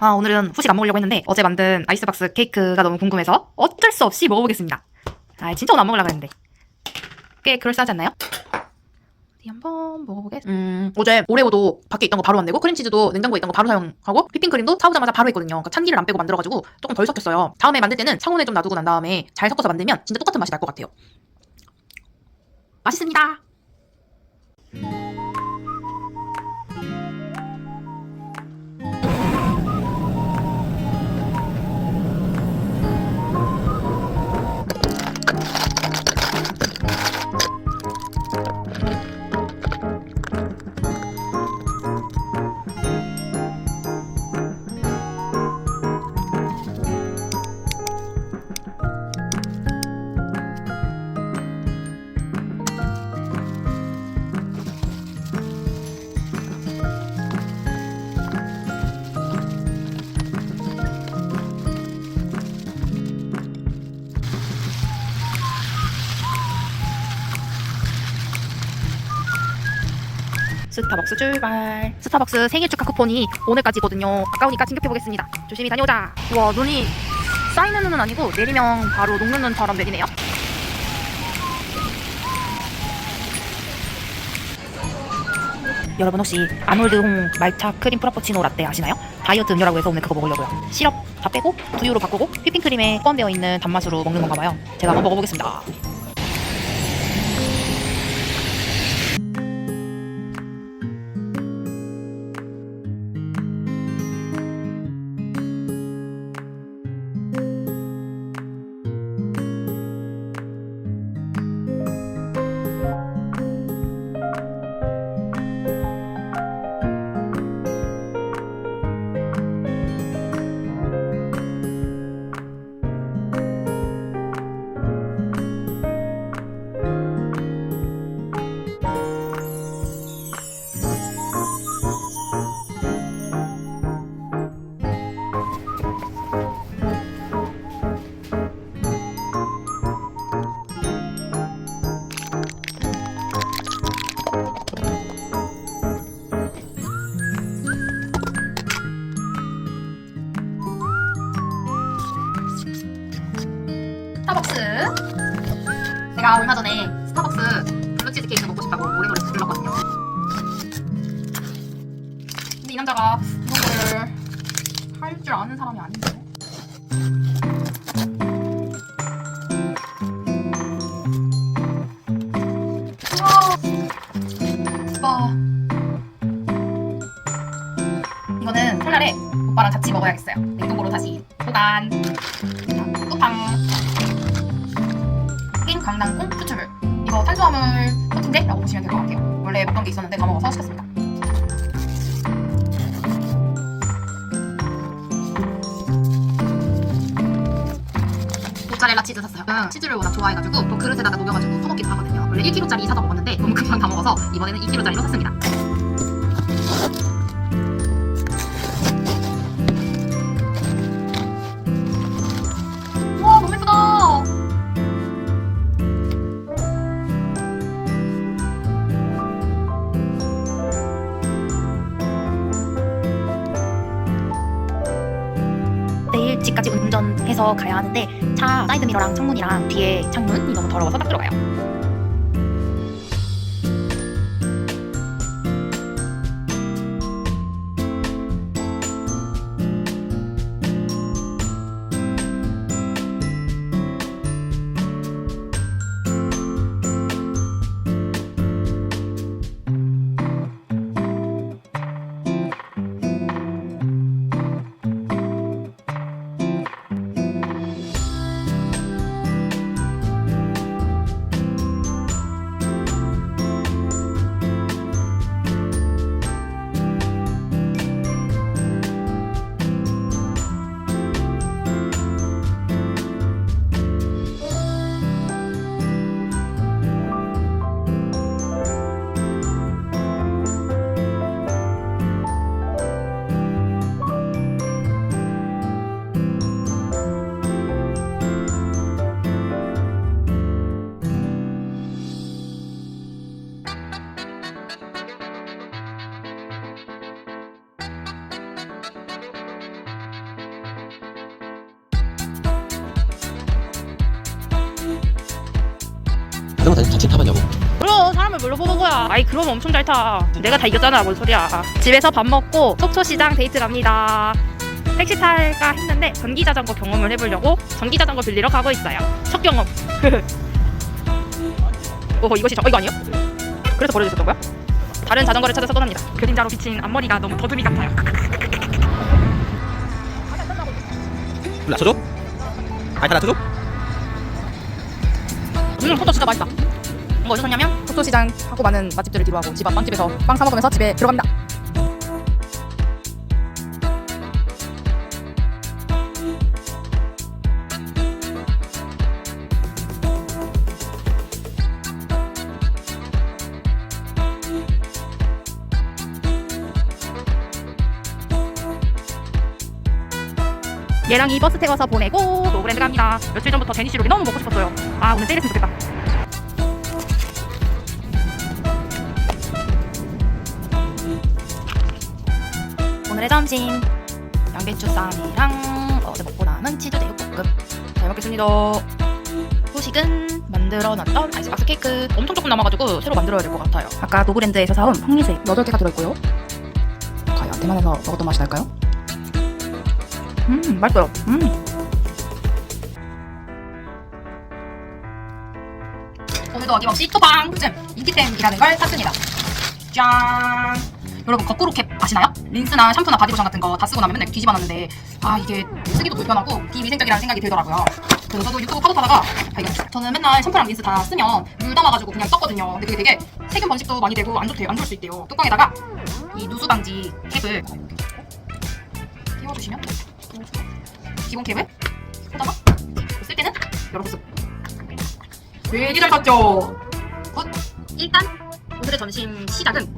아, 오늘은 후식 안 먹으려고 했는데 어제 만든 아이스박스 케이크가 너무 궁금해서 어쩔 수 없이 먹어보겠습니다. 아, 진짜 오늘 안 먹으려고 했는데. 꽤 그럴싸하지 않나요? 어디 한번 먹어보겠습니다. 음, 어제 오레오도 밖에 있던 거 바로 만들고 크림치즈도 냉장고에 있던 거 바로 사용하고 휘핑크림도 사오자마자 바로 했거든요. 그러니까 참기를 안 빼고 만들어가지고 조금 덜 섞였어요. 다음에 만들 때는 상온에 좀 놔두고 난 다음에 잘 섞어서 만들면 진짜 똑같은 맛이 날 것 같아요. 맛있습니다. 스타벅스 출발. 스타벅스 생일 축하 쿠폰이 오늘까지거든요. 아까우니까 챙겨보겠습니다. 조심히 다녀오자. 와 눈이 쌓이는 눈은 아니고 내리면 바로 녹는 눈처럼 내리네요. 여러분 혹시 아놀드 홍 말차 크림 프라푸치노 라떼 아시나요? 다이어트 음료라고 해서 오늘 그거 먹으려고요. 시럽 다 빼고 두유로 바꾸고 휘핑크림에 포함되어 있는 단맛으로 먹는 건가 봐요. 제가 한번 먹어보겠습니다. 제가 얼마 전에 스타벅스 블루치즈 케이크 먹고 싶다고 노래노래 불렀거든요. 근데 이 남자가 이런 거를 할줄 아는 사람이 아닌데. 와. 이거는 설날에 오빠랑 같이 먹어야겠어요. 냉동고로 다시 보관. 강낭콩 추출물 이거 탄수화물 코팅제? 라고 보시면 될 것 같아요. 원래 먹던 게 있었는데 다 먹어서 시켰습니다. 모짜렐라 치즈 샀어요. 응, 치즈를 워낙 좋아해가지고 또 그릇에다가 녹여가지고 퍼먹기도 하거든요. 원래 1kg짜리 사서 먹었는데 너무 금방 다 먹어서 이번에는 2kg짜리로 샀습니다 집까지 운전해서 가야 하는데 차 사이드미러랑 창문이랑 뒤에 창문이 너무 더러워서 딱 들어가요. 자전거 자- 자체 타봤냐고. 그럼 사람을 뭘로 보는 거야 아이 그럼 엄청 잘 타 내가 다 이겼잖아 뭔 소리야 집에서 밥 먹고 속초시장 데이트 갑니다 택시 탈까 했는데 전기 자전거 경험을 해보려고 전기 자전거 빌리러 가고 있어요 첫 경험 어 이것이 저, 어, 이거 아니에요? 그래서 버려주셨던 거야? 다른 자전거를 찾아서 떠납니다 그림자로 비친 앞머리가 너무 더듬이 같아요 불 낮춰줘? 아니 다 낮춰줘? 음 포도 진짜 맛있다 어디서 샀냐면 속초시장 하고 많은 맛집들을 뒤로하고 집 앞 빵집에서 빵 사 먹으면서 집에 들어갑니다 얘랑 이 버스 태워서 보내고 노브랜드 갑니다. 며칠 전부터 제니 씨 룩이 너무 먹고 싶었어요. 아 오늘 세일했으면 좋겠다. 오늘의 점심 양배추 쌈이랑 어제 먹고 남은 치즈 제육볶음 잘 먹겠습니다. 후식은 만들어놨던 아이스박스 케이크 엄청 조금 남아가지고 새로 만들어야 될 것 같아요. 아까 노브랜드에서 사온 황리색 8개가 들어있고요. 과연 대만에서 먹었던 맛이 날까요? 음 맛있어요. 음. 오늘도 어김없이 투방 요즘 인기템이라는 걸 샀습니다. 짠. 여러분 거꾸로 캡 아시나요? 린스나 샴푸나 바디로션 같은 거 다 쓰고 나면 맨날 뒤집어 놨는데 아 이게 쓰기도 불편하고 비위생적이라는 생각이 들더라고요. 그래서 저도 유튜브 파도 타다가 발견했어요. 저는 맨날 샴푸랑 린스 다 쓰면 물 담아가지고 그냥 썼거든요. 근데 그게 되게 세균 번식도 많이 되고 안 좋대요. 안 좋을 수 있대요. 뚜껑에다가 이 누수 방지 캡을 끼워주시면 기본 캡을 꽂아서 쓸 때는 열어서 쓰고 되게 잘 샀죠? 굿! 일단 오늘의 점심 시작은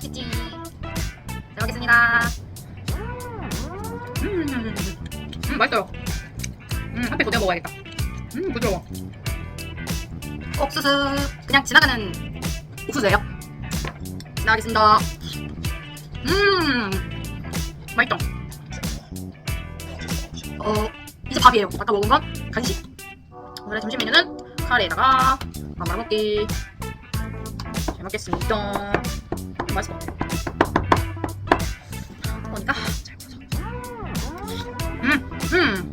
닭치찌 잘 먹겠습니다. 음, 음 맛있어요. 음 한패 더 먹어야겠다. 음 부드러워. 옥수수. 그냥 지나가는 옥수수예요. 나가겠습니다. 음 맛있다. 어 이제 밥이에요. 아까 먹은 건 간식. 오늘의 점심 메뉴는 카레에다가 밥 말아먹기. 잘 먹겠습니다. 맛있어. 그러니까 잘 보자. 음, 음.